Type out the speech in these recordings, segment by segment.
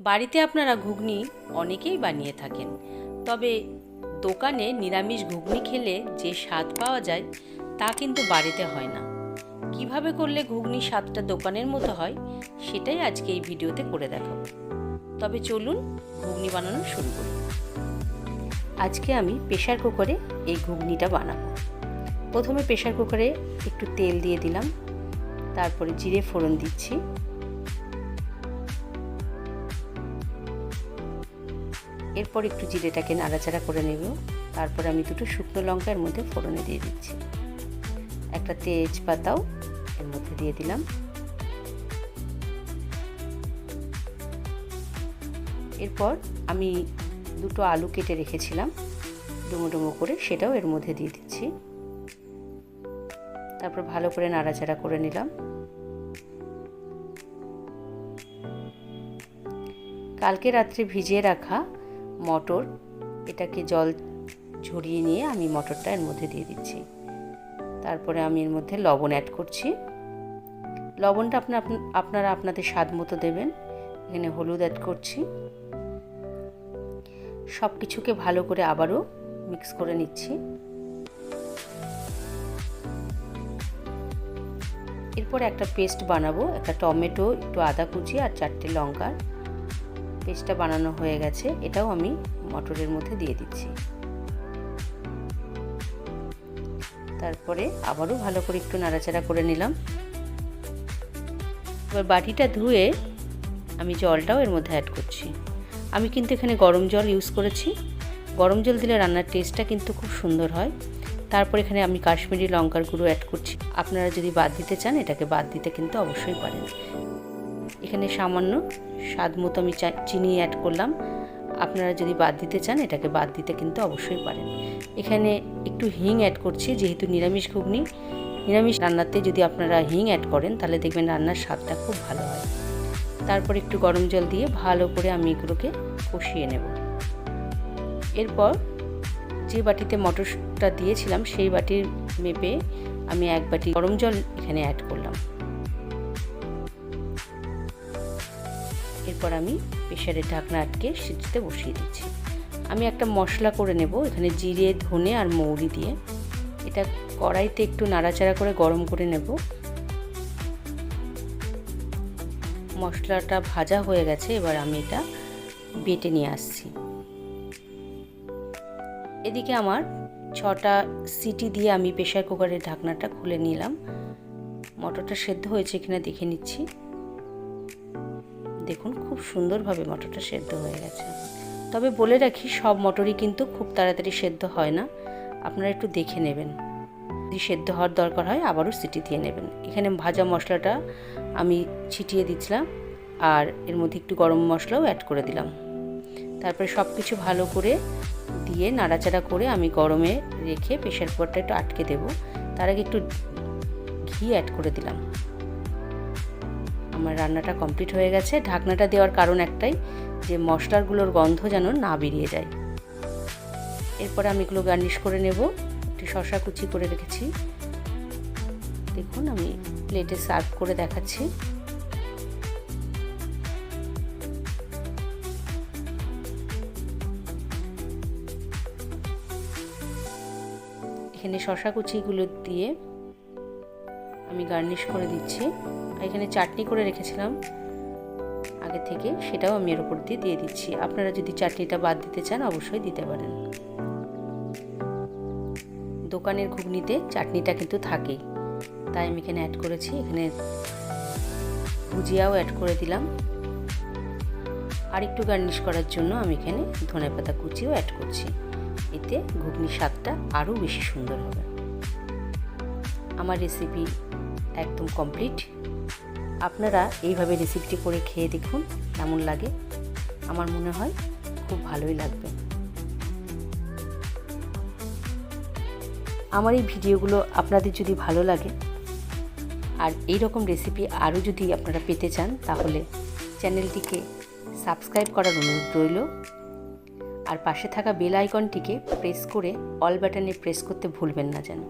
বাড়িতে আপনারা ঘুগনি অনেকেই বানিয়ে থাকেন। তবে দোকানে নিরামিষ ঘুগনি খেলে যে স্বাদ পাওয়া যায়, তা কিন্তু বাড়িতে হয় না। কীভাবে করলে ঘুগনি স্বাদটা দোকানের মতো হয়, সেটাই আজকে এই ভিডিওতে করে দেখাবো। তবে চলুন ঘুগনি বানানো শুরু করি। আজকে আমি প্রেশার কুকারে এই ঘুগনিটা বানাবো। প্রথমে প্রেশার কুকারে একটু তেল দিয়ে দিলাম। তারপরে জিরে ফোড়ন দিচ্ছি। এরপর একটু জিরেটাকে নাড়াচাড়া করে নেব। তারপর আমি দুটো শুকনো লঙ্কার মধ্যে ফোড়নে দিয়ে দিচ্ছি। একটা তেজপাতাও এর মধ্যে দিয়ে দিলাম। এরপর আমি দুটো আলু কেটে রেখেছিলাম। ডুমো ডুমো করে সেটাও এর মধ্যে দিয়ে দিচ্ছি। তারপর ভালো করে নাড়াচাড়া করে নিলাম। কালকে রাত্রে ভিজিয়ে রাখা মটর, এটাকে জল ঝরিয়ে নিয়ে আমি মটরটা এর মধ্যে দিয়ে দিচ্ছি। তারপরে আমি এর মধ্যে লবণ অ্যাড করছি। লবণটা আপনার, আপনারা আপনাদের স্বাদ মতো দেবেন। এখানে হলুদ অ্যাড করছি। সব কিছুকে ভালো করে আবারও মিক্স করে নিচ্ছি। এরপর একটা পেস্ট বানাবো, একটা টমেটো, একটু আদা কুচি আর চারটে লঙ্কার পেস্টটা বানানো হয়ে গেছে, এটাও আমি মটরের মধ্যে দিয়ে দিচ্ছি। তারপরে আবারও ভালো করে একটু নাড়াচাড়া করে নিলাম। এবার বাটিটা ধুয়ে আমি জলটাও এর মধ্যে অ্যাড করছি। আমি কিন্তু এখানে গরম জল ইউজ করেছি। গরম জল দিলে রান্নার টেস্টটা কিন্তু খুব সুন্দর হয়। তারপর এখানে আমি কাশ্মীরি লঙ্কার গুঁড়ো অ্যাড করছি। আপনারা যদি বাদ দিতে চান, এটাকে বাদ দিতে কিন্তু অবশ্যই পারেন। এখানে সামান্য স্বাদ মতো আমি চিনি অ্যাড করলাম। আপনারা যদি বাদ দিতে চান, এটাকে বাদ দিতে কিন্তু অবশ্যই পারেন। এখানে একটু হিং অ্যাড করছি, যেহেতু নিরামিষ ঘুগনি। নিরামিষ রান্নাতে যদি আপনারা হিং অ্যাড করেন, তাহলে দেখবেন রান্নার স্বাদটা খুব ভালো হয়। তারপর একটু গরম জল দিয়ে ভালো করে আমি এগুলোকে কষিয়ে নেব। এরপর যে বাটিতে মটরটা দিয়েছিলাম, সেই বাটির মেপে আমি এক বাটি গরম জল এখানে অ্যাড করলাম। এরপর আমি প্রেশারের ঢাকনা আটকে সিদ্ধতে বসিয়ে দিচ্ছি। আমি একটা মশলা করে নেব, এখানে জিরে, ধনে আর মৌরি দিয়ে। এটা কড়াইতে একটু নাড়াচাড়া করে গরম করে নেব। মশলাটা ভাজা হয়ে গেছে, এবার আমি এটা বেটে নিয়ে আসছি। এদিকে আমার ছটা সিটি দিয়ে আমি প্রেশার কুকারের ঢাকনাটা খুলে নিলাম। মটরটা সেদ্ধ হয়েছে কিনা দেখে নিচ্ছি। দেখুন, খুব সুন্দরভাবে মটরটা সেদ্ধ হয়ে গেছে। তবে বলে রাখি, সব মটরই কিন্তু খুব তাড়াতাড়ি সেদ্ধ হয় না। আপনারা একটু দেখে নেবেন। যদি সেদ্ধ হওয়ার দরকার হয়, আবারও সিটি দিয়ে নেবেন। এখানে ভাজা মশলাটা আমি ছিটিয়ে দিচ্ছিলাম আর এর মধ্যে একটু গরম মশলাও অ্যাড করে দিলাম। তারপরে সব কিছু ভালো করে দিয়ে নাড়াচাড়া করে আমি গরমে রেখে প্রেশার কুকারটা একটু আটকে দেব। তার আগে একটু ঘি অ্যাড করে দিলাম। আমার রান্নাটা কমপ্লিট হয়ে গেছে। ঢাকনাটা দেওয়ার কারণ একটাই, যে মশলারগুলোর গন্ধ যেন না বেরিয়ে যায়। এরপর আমি এগুলো গার্নিশ করে নেব। একটু শশা কুচি করে রেখেছি। দেখুন, আমি প্লেটে সার্ভ করে দেখাচ্ছি। এখানে শশা কুচিগুলো দিয়ে আমি গার্নিশ করে দিচ্ছি। এখানে চাটনি করে রেখেছিলাম। আগে থেকে সেটাও আমি এর উপর দিয়ে দিয়ে দিচ্ছি। আপনারা যদি চাটনিটা বাদ দিতে চান, অবশ্যই দিতে পারেন। দোকানের ঘুগনিতে চাটনিটা কিন্তু থাকেই। তাই আমি এখানে অ্যাড করেছি। এখানে ভুজিয়াও অ্যাড করে দিলাম। আর একটু গার্নিশ করার জন্য আমি এখানে ধনে পাতা কুচিও অ্যাড করছি। এতে ঘুগনির স্বাদটা আরও বেশি সুন্দর হবে। আমার রেসিপি একদম কমপ্লিট আপনারা এইভাবে রেসিপিটি করে খেয়ে দেখুন, কেমন লাগে। আমার মনে হয় খুব ভালোই লাগবে। আমার এই ভিডিওগুলো আপনাদের যদি ভালো লাগে, আর এই রকম রেসিপি আরও যদি আপনারা পেতে চান, তাহলে চ্যানেলটিকে সাবস্ক্রাইব করার অনুরোধ রইল। আর পাশে থাকা বেল আইকনটিকে প্রেস করে অল বাটনে প্রেস করতে ভুলবেন না যেন।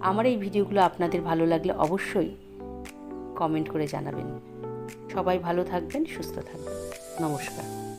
আমার এই ভিডিওগুলো আপনাদের ভালো লাগলে অবশ্যই কমেন্ট করে জানাবেন। সবাই ভালো থাকবেন, সুস্থ থাকবেন। নমস্কার।